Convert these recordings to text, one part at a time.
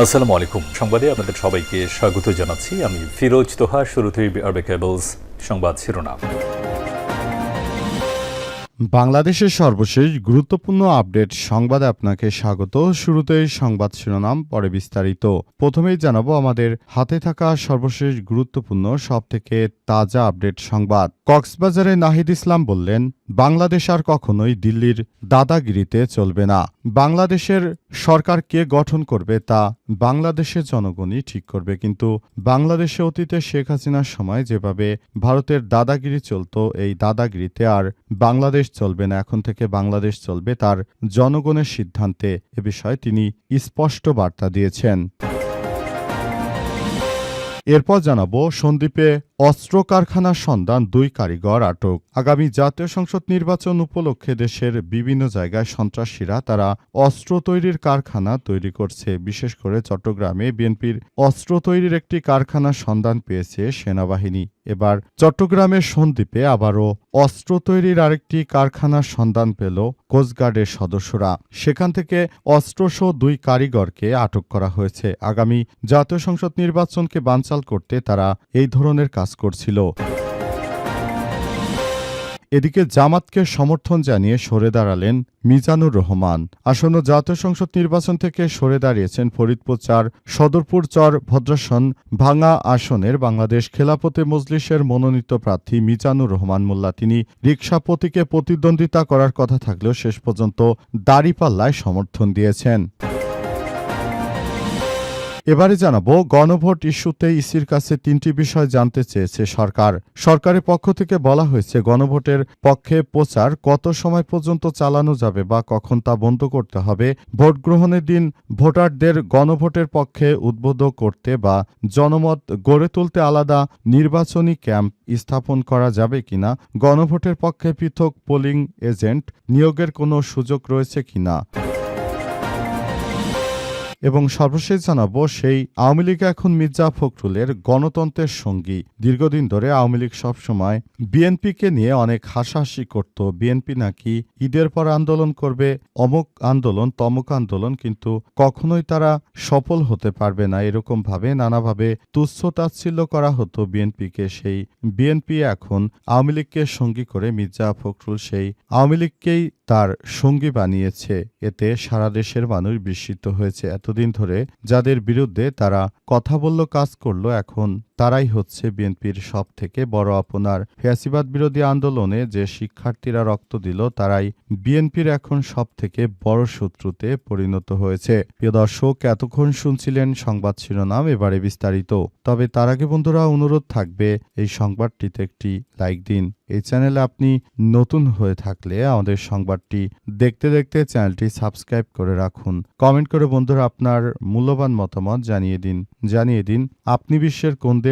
আসসালামু আলাইকুম। সংবাদে আপনাদের সবাইকে স্বাগত জানাচ্ছি। আমি ফিরোজ তোহা, শুরুতেই আরবে কেবলস সংবাদ শিরোনাম। বাংলাদেশের সর্বশেষ গুরুত্বপূর্ণ আপডেট সংবাদে আপনাকে স্বাগত। শুরুতেই সংবাদ শিরোনাম, পরে বিস্তারিত। প্রথমেই জানাব আমাদের হাতে থাকা সর্বশেষ গুরুত্বপূর্ণ, সবথেকে তাজা আপডেট সংবাদ। কক্সবাজারে নাহিদ ইসলাম বললেন, বাংলাদেশ আর কখনোই দিল্লির দাদাগিরিতে চলবে না। বাংলাদেশের সরকার কে গঠন করবে তা বাংলাদেশের জনগণই ঠিক করবে, কিন্তু বাংলাদেশে অতীতে শেখ হাসিনার সময় যেভাবে ভারতের দাদাগিরি চলত, এই দাদাগিরিতে আর বাংলাদেশ চলবে না, এখন থেকে বাংলাদেশ চলবে তার জনগণের সিদ্ধান্তে, এ বিষয়ে তিনি স্পষ্ট বার্তা দিয়েছেন। এরপর জানাব সন্দ্বীপে অস্ত্র কারখানার সন্ধান দুই কারিগর আটক। আগামী জাতীয় সংসদ নির্বাচন উপলক্ষে দেশের বিভিন্ন জায়গায় সন্ত্রাসীরা তারা অস্ত্র তৈরির কারখানা তৈরি করছে। বিশেষ করে চট্টগ্রামে বিএনপির অস্ত্র তৈরির একটি কারখানার সন্ধান পেয়েছে সেনাবাহিনী। এবার চট্টগ্রামের সন্দ্বীপে আবারও অস্ত্র তৈরির আরেকটি কারখানার সন্ধান পেল কোস্টগার্ডের সদস্যরা। সেখান থেকে অস্ত্রসহ দুই কারিগরকে আটক করা হয়েছে। আগামী জাতীয় সংসদ নির্বাচনকে বানচাল করতে তারা এই ধরনের কাজ করছিল। এদিকে জামাতকে সমর্থন জানিয়ে সরে দাঁড়ালেন মিজানুর রহমান। আসন্ন জাতীয় সংসদ নির্বাচন থেকে সরে দাঁড়িয়েছেন ফরিদপুর চার, সদরপুর চর, ভদ্রাসন, ভাঙা আসনের বাংলাদেশ খেলাপতে মজলিসের মনোনীত প্রার্থী মিজানুর রহমান মোল্লা। তিনি রিকশা প্রতীকে প্রতিদ্বন্দ্বিতা করার কথা থাকলেও শেষ পর্যন্ত দাড়িপাল্লায় সমর্থন দিয়েছেন। এবারে জানাব, গণভোট ইস্যুতে ইসির কাছে তিনটি বিষয় জানতে চেয়েছে সরকার। সরকারের পক্ষ থেকে বলা হয়েছে, গণভোটের পক্ষে প্রচার কত সময় পর্যন্ত চালানো যাবে বা কখন তা বন্ধ করতে হবে, ভোট গ্রহণের দিন ভোটারদের গণভোটের পক্ষে উদ্বুদ্ধ করতে বা জনমত গড়ে তুলতে আলাদা নির্বাচনী ক্যাম্প স্থাপন করা যাবে কিনা, গণভোটের পক্ষে পৃথক পোলিং এজেন্ট নিয়োগের কোনো সুযোগ রয়েছে কিনা। এবং সর্বশেষ জানাব, সেই আওয়ামী লীগ এখন মির্জা ফখরুলের গণতন্ত্রের সঙ্গী। দীর্ঘদিন ধরে আওয়ামী লীগ সবসময় বিএনপিকে নিয়ে অনেক হাসাহাসি করত। বিএনপি নাকি ঈদের পর আন্দোলন করবে, অমুক আন্দোলন, তমুক আন্দোলন, কিন্তু কখনোই তারা সফল হতে পারবে না। এরকম ভাবে নানাভাবে তুচ্ছ তাচ্ছিল্য করা হতো বিএনপিকে। সেই বিএনপি এখন আওয়ামী লীগকে সঙ্গী করে মির্জা ফখরুল সেই আওয়ামী লীগকেই তার সঙ্গী বানিয়েছে। এতে সারা দেশের মানুষ বিস্মিত হয়েছে। এতদিন ধরে যাদের বিরুদ্ধে তারা কথা বলল কাজ করল এখন তারাই হচ্ছে বিএনপির সব থেকে বড় আপনার ফ্যাসিবাদ বিরোধী আন্দোলনে যে শিক্ষার্থীরা রক্ত দিল, তারাই বিএনপির এখন সব থেকে বড় শত্রুতে পরিণত হয়েছে। প্রিয় দর্শক, এতক্ষণ শুনছিলেন সংবাদ শিরোনাম, এবারে বিস্তারিত। তবে তার আগে বন্ধুরা, অনুরোধ থাকবে এই সংবাদটিতে একটি লাইক দিন। এই চ্যানেলে আপনি নতুন হয়ে থাকলে আমাদের সংবাদটি দেখতে দেখতে চ্যানেলটি সাবস্ক্রাইব করে রাখুন। কমেন্ট করে বন্ধুরা আপনার মূল্যবান মতামত জানিয়ে দিন। জানিয়ে দিন, আপনি বিশ্বের কোন দেশ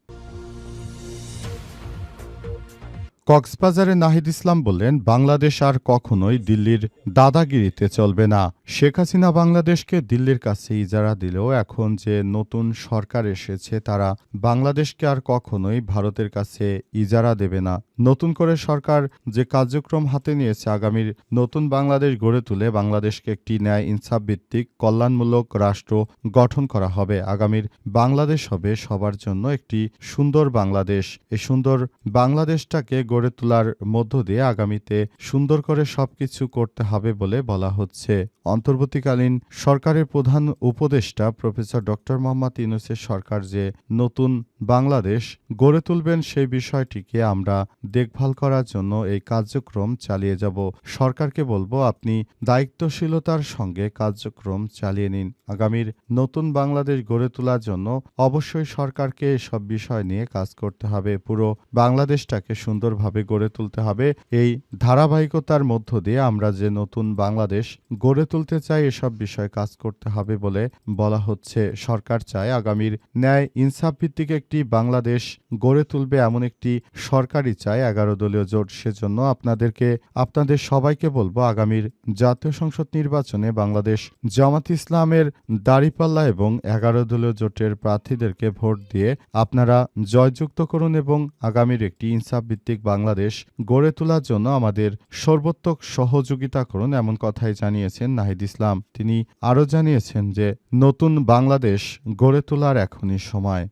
কক্সবাজারে নাহিদ ইসলাম বললেন, বাংলাদেশ আর কখনোই দিল্লির দাদাগিরিতে চলবে না। শেখ হাসিনা বাংলাদেশকে দিল্লির কাছে ইজারা দিলেও এখন যে নতুন সরকার এসেছে, তারা বাংলাদেশকে আর কখনোই ভারতের কাছে ইজারা দেবে না। নতুন করে সরকার যে কার্যক্রম হাতে নিয়েছে, আগামীর নতুন বাংলাদেশ গড়ে তুলে বাংলাদেশকে একটি ন্যায় ইনসাফ ভিত্তিক কল্যাণমূলক রাষ্ট্র গঠন করা হবে। আগামীর বাংলাদেশ হবে সবার জন্য একটি সুন্দর বাংলাদেশ। এই সুন্দর বাংলাদেশটাকে গড়ে তোলার মধ্য দিয়ে আগামীতে সুন্দর করে সবকিছু করতে হবে বলে বলা হচ্ছে। অন্তর্বর্তীকালীন সরকারের প্রধান উপদেষ্টা প্রফেসর ডক্টর মোহাম্মদ ইউনুসের সরকার যে নতুন বাংলাদেশ গড়ে তুলবেন সেই বিষয়টিকে আমরা দেখভাল করার জন্য এই কার্যক্রম চালিয়ে যাব। সরকারকে বলব, আপনি দায়িত্বশীলতার সঙ্গে কার্যক্রম চালিয়ে নিন। আগামীর নতুন বাংলাদেশ গড়ে তোলার জন্য অবশ্যই সরকারকে এসব বিষয় নিয়ে কাজ করতে হবে। পুরো বাংলাদেশটাকে সুন্দরভাবে সুন্দরভাবে গড়ে তুলতে হবে। এই ধারাবাহিকতার মধ্য দিয়ে আমরা যে নতুন বাংলাদেশ গড়ে তুলতে চাই, এসব বিষয়ে কাজ করতে হবে বলে বলা হচ্ছে। সরকার চায় আগামীর ন্যায় ইনসাফ ভিত্তিক একটি বাংলাদেশ গড়ে তুলবে এমন একটি সরকারই চায় এগারো দলীয় জোট। সেজন্য আপনাদেরকে, আপনাদের সবাইকে বলব, আগামীর জাতীয় সংসদ নির্বাচনে বাংলাদেশ জামাত ইসলামের দাড়িপাল্লা এবং এগারো দলীয় জোটের প্রার্থীদেরকে ভোট দিয়ে আপনারা জয়যুক্ত করুন এবং আগামীর একটি ইনসাফ ভিত্তিক বাংলাদেশ গড়ে তোলার জন্য আমাদের সর্বোত্তক সহযোগিতা করুন এমন কথাই জানিয়েছেন নাহিদ ইসলাম। তিনি আরও জানিয়েছেন যে, নতুন বাংলাদেশ গড়ে তোলার এখনই সময়।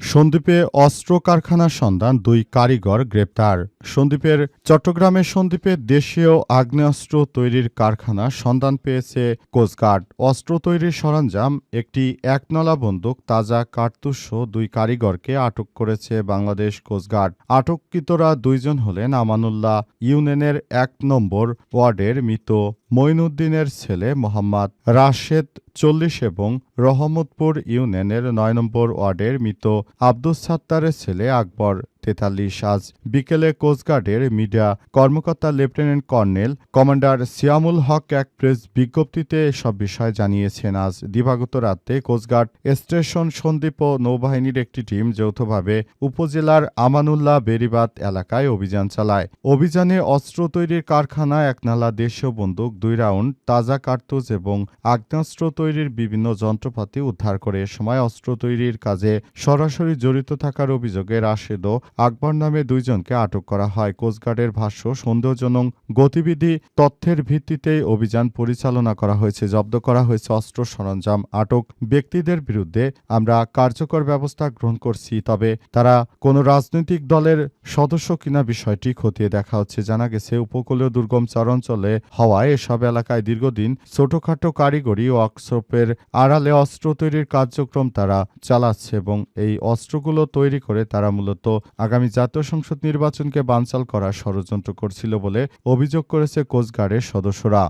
সন্দ্বীপে অস্ত্র কারখানার সন্ধান, দুই কারিগর গ্রেপ্তার। সন্দ্বীপের চট্টগ্রামের সন্দ্বীপে দেশীয় আগ্নেয়াস্ত্র তৈরির কারখানা সন্ধান পেয়েছে কোস্টগার্ড অস্ত্র তৈরির সরঞ্জাম, একটি একনলা বন্দুক, তাজা কার্তুস দুই কারিগরকে আটক করেছে বাংলাদেশ কোস্টগার্ড আটককৃতরা দুইজন হলেন আমানুল্লাহ ইউনিয়নের এক নম্বর ওয়ার্ডের মৃত মঈনুদ্দিনের ছেলে মোহাম্মদ রাশেদ চল্লিশ এবং রহমতপুর ইউনিয়নের নয় নম্বর ওয়ার্ডের মৃত আব্দুস সাত্তারের ছেলে আকবর। তেতাল্লিশ আজ বিকেলে কোস্টগার্ডের মিডিয়া কর্মকর্তা lieutenant colonel commander Siamul Haque এক প্রেস বিজ্ঞপ্তিতে এসব বিষয় জানিয়েছেন। আজ দিবাগত রাতে কোস্টগার্ড স্টেশন সন্দ্বীপ ও নৌবাহিনীর একটি টিম যৌথভাবে উপজেলার আমানুল্লাহ বেরিবাত এলাকায় অভিযান চালায়। অভিযানে অস্ত্র তৈরির কারখানা একনালা দেশীয় বন্দুক, দুই রাউন্ড, তাজা কার্তুজ এবং আগ্নেয়াস্ত্র তৈরির বিভিন্ন যন্ত্রপাতি উদ্ধার করে সময় অস্ত্র তৈরির কাজে সরাসরি জড়িত থাকার অভিযোগে রাশেদ আকবর নামে দুইজনকে আটক করা হয়। কোস্টগার্ডের ভাষ্য সন্দেহজনক গতিবিধি তথ্যের ভিত্তিতেই অভিযান পরিচালনা করা হয়েছে, জব্দ করা হয়েছে অস্ত্র সরঞ্জাম। আটক ব্যক্তিদের বিরুদ্ধে আমরা কার্যকর ব্যবস্থা গ্রহণ করছি, তবে তারা কোনো রাজনৈতিক দলের সদস্য কিনা বিষয়টি খতিয়ে দেখা হচ্ছে। জানা গেছে, উপকূলীয় দুর্গম চরাঞ্চলে হওয়ায় এসব এলাকায় দীর্ঘদিন ছোটখাটো কারিগরি ওয়ার্কশপের আড়ালে অস্ত্র তৈরির কার্যক্রম তারা চালাচ্ছে এবং এই অস্ত্রগুলো তৈরি করে তারা মূলত আগামী জাতীয় সংসদ নির্বাচনকে বানচাল করার ষড়যন্ত্র করছিল বলে অভিযোগ করেছে কোস্টগার্ডের সদস্যরা।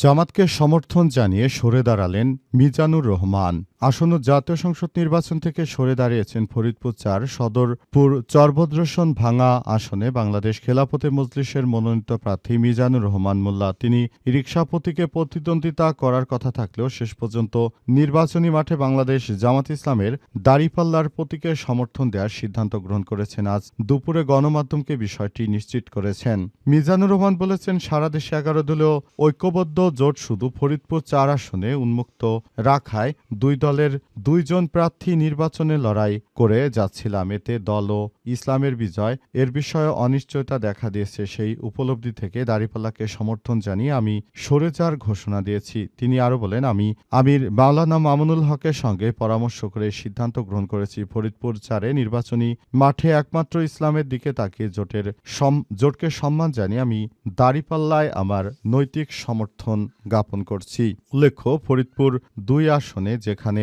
জামাতকে সমর্থন জানিয়ে সরে দাঁড়ালেন মিজানুর রহমান। আসন্ন জাতীয় সংসদ নির্বাচন থেকে সরে দাঁড়িয়েছেন ফরিদপুর চার, সদরপুর চরভদ্রসন ভাঙা আসনে বাংলাদেশ খেলাপথে মজলিসের মনোনীত প্রার্থী মিজানুর রহমান মোল্লা। তিনি রিকশা প্রতীকে প্রতিদ্বন্দ্বিতা করার কথা থাকলেও শেষ পর্যন্ত নির্বাচনী মাঠে বাংলাদেশ জামাত ইসলামের দাড়িপাল্লার প্রতীকের সমর্থন দেওয়ার সিদ্ধান্ত গ্রহণ করেছেন। আজ দুপুরে গণমাধ্যমকে বিষয়টি নিশ্চিত করেছেন। মিজানুর রহমান বলেছেন, সারা দেশে এগারো দলীয় ঐক্যবদ্ধ জোট শুধু ফরিদপুর চার আসনে উন্মুক্ত রাখায় দুই দলের দুইজন প্রার্থী নির্বাচনে লড়াই করে যাচ্ছিলাম। এতে দল ও ইসলামের বিজয়, এর বিষয়ে অনিশ্চয়তা দেখা দিয়েছে সেই উপলব্ধি থেকে দাঁড়িপাল্লাকে সমর্থন জানিয়ে আমি সরে যাওয়ার ঘোষণা দিয়েছি। তিনি আরও বলেন, আমি আমির মাওলানা মামুনুল হকের সঙ্গে পরামর্শ করে সিদ্ধান্ত গ্রহণ করেছি। ফরিদপুর চারে নির্বাচনী মাঠে একমাত্র ইসলামের দিকে তাকিয়ে জোটের জোটকে সম্মান জানিয়ে আমি দাঁড়িপাল্লায় আমার নৈতিক সমর্থন জ্ঞাপন করছি। উল্লেখ্য, ফরিদপুর দুই আসনে যেখানে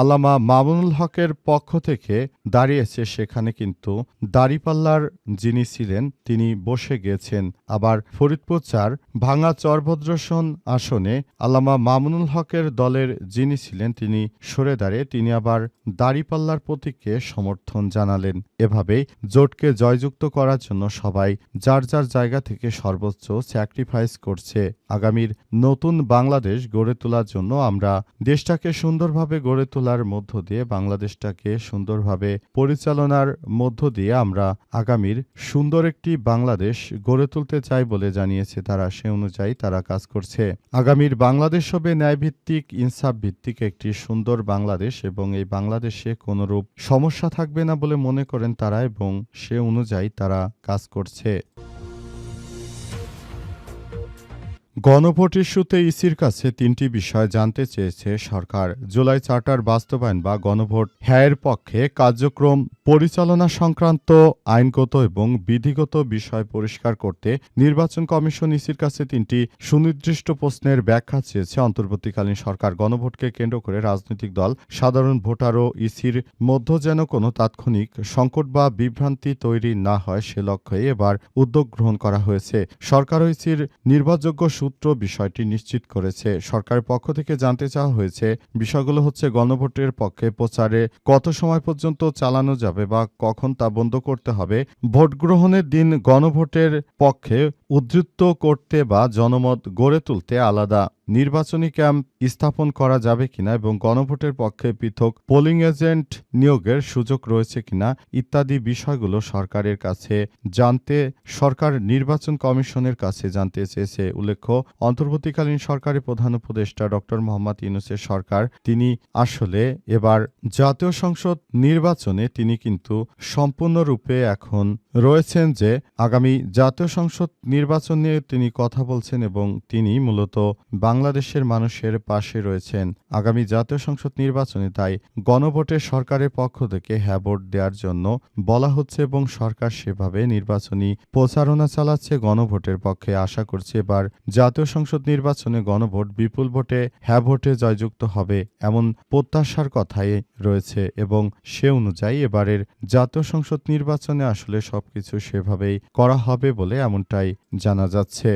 আল্লামা মামুনুল হকের পক্ষ থেকে দাঁড়িয়েছে। সেখানে কিন্তু দাঁড়িপাল্লার যিনি ছিলেন, তিনি বসে গিয়েছেন আবার ফরিদপুর চার ভাঙা চরভদ্রসন আসনে আল্লামা মামুনুল হকের দলের যিনি ছিলেন, তিনি সরে দাঁড়িয়ে তিনি আবার দাঁড়িপাল্লার প্রতীককে সমর্থন জানালেন। এভাবেই জোটকে জয়যুক্ত করার জন্য সবাই যার যার জায়গা থেকে সর্বোচ্চ স্যাক্রিফাইস করছে। আগামীর নতুন বাংলাদেশ গড়ে তোলার জন্য আমরা দেশটাকে সুন্দরভাবে গড়ে তোলার মধ্য দিয়ে বাংলাদেশটাকে সুন্দরভাবে পরিচালনার মধ্য দিয়ে আমরা আগামীর সুন্দর একটি বাংলাদেশ গড়ে তুলতে চাই বলে জানিয়েছে তারা। সে অনুযায়ী তারা কাজ করছে। আগামীর বাংলাদেশ হবে ন্যায়ভিত্তিক ইনসাফ ভিত্তিক একটি সুন্দর বাংলাদেশ এবং এই বাংলাদেশে কোনরূপ সমস্যা থাকবে না বলে মনে করেন তারা এবং সে অনুযায়ী তারা কাজ করছে। গণভোট ইস্যুতে ইসির কাছে তিনটি বিষয় জানতে চেয়েছে সরকার। জুলাই চার্টার বাস্তবায়ন বা গণভোট হ্যায়ের পক্ষে কার্যক্রম পরিচালনা সংক্রান্ত আইনগত এবং বিধিগত বিষয় পরিষ্কার করতে নির্বাচন কমিশন ইসির কাছে তিনটি সুনির্দিষ্ট প্রশ্নের ব্যাখ্যা চেয়েছে। অন্তর্বর্তীকালীন সরকার গণভোটকে কেন্দ্র করে রাজনৈতিক দল, সাধারণ ভোটার ও ইসির মধ্য যেন কোনো তাৎক্ষণিক সংকট বা বিভ্রান্তি তৈরি না হয় সে লক্ষ্যে এবার উদ্যোগ গ্রহণ করা হয়েছে। সরকার ও ইসির নির্ভরযোগ্য সূত্র বিষয়টি নিশ্চিত করেছে। সরকারের পক্ষ থেকে জানতে চাওয়া হয়েছে, বিষয়গুলো হচ্ছে গণভোটের পক্ষে প্রচারে কত সময় পর্যন্ত চালানো যাবে বা কখন তা বন্ধ করতে হবে, ভোট গ্রহণের দিন গণভোটের পক্ষে উদ্ধৃত করতে বা জনমত গড়ে তুলতে আলাদা। নির্বাচনী ক্যাম্প স্থাপন করা যাবে কিনা এবং গণভোটের পক্ষে পৃথক পোলিং এজেন্ট নিয়োগের সুযোগ রয়েছে কিনা ইত্যাদি বিষয়গুলো সরকারের কাছে জানতে, সরকার নির্বাচন কমিশনের কাছে জানতে চেয়েছে। উল্লেখ্য, অন্তর্বর্তীকালীন সরকারের প্রধান উপদেষ্টা ডক্টর মোহাম্মদ ইউনুসের সরকার, তিনি আসলে এবার জাতীয় সংসদ নির্বাচনে তিনি কিন্তু সম্পূর্ণরূপে এখন রয়েছেন যে আগামী জাতীয় সংসদ নির্বাচন নিয়ে তিনি কথা বলছেন এবং তিনি মূলত বাংলাদেশের মানুষের পাশে রয়েছেন। আগামী জাতীয় সংসদ নির্বাচনে তাই গণভোটে সরকারের পক্ষ থেকে হ্যাঁ ভোট দেওয়ার জন্য বলা হচ্ছে এবং সরকার সেভাবে নির্বাচনী প্রচারণা চালাচ্ছে, গণভোটের পক্ষে আশা করছে। এবার জাতীয় সংসদ নির্বাচনে গণভোট বিপুল ভোটে হ্যাঁ ভোটে জয়যুক্ত হবে এমন প্রত্যাশার কথাই রয়েছে এবং সে অনুযায়ী এবারের জাতীয় সংসদ নির্বাচনে আসলে সবকিছু সেভাবেই করা হবে বলে এমনটাই জানা যাচ্ছে।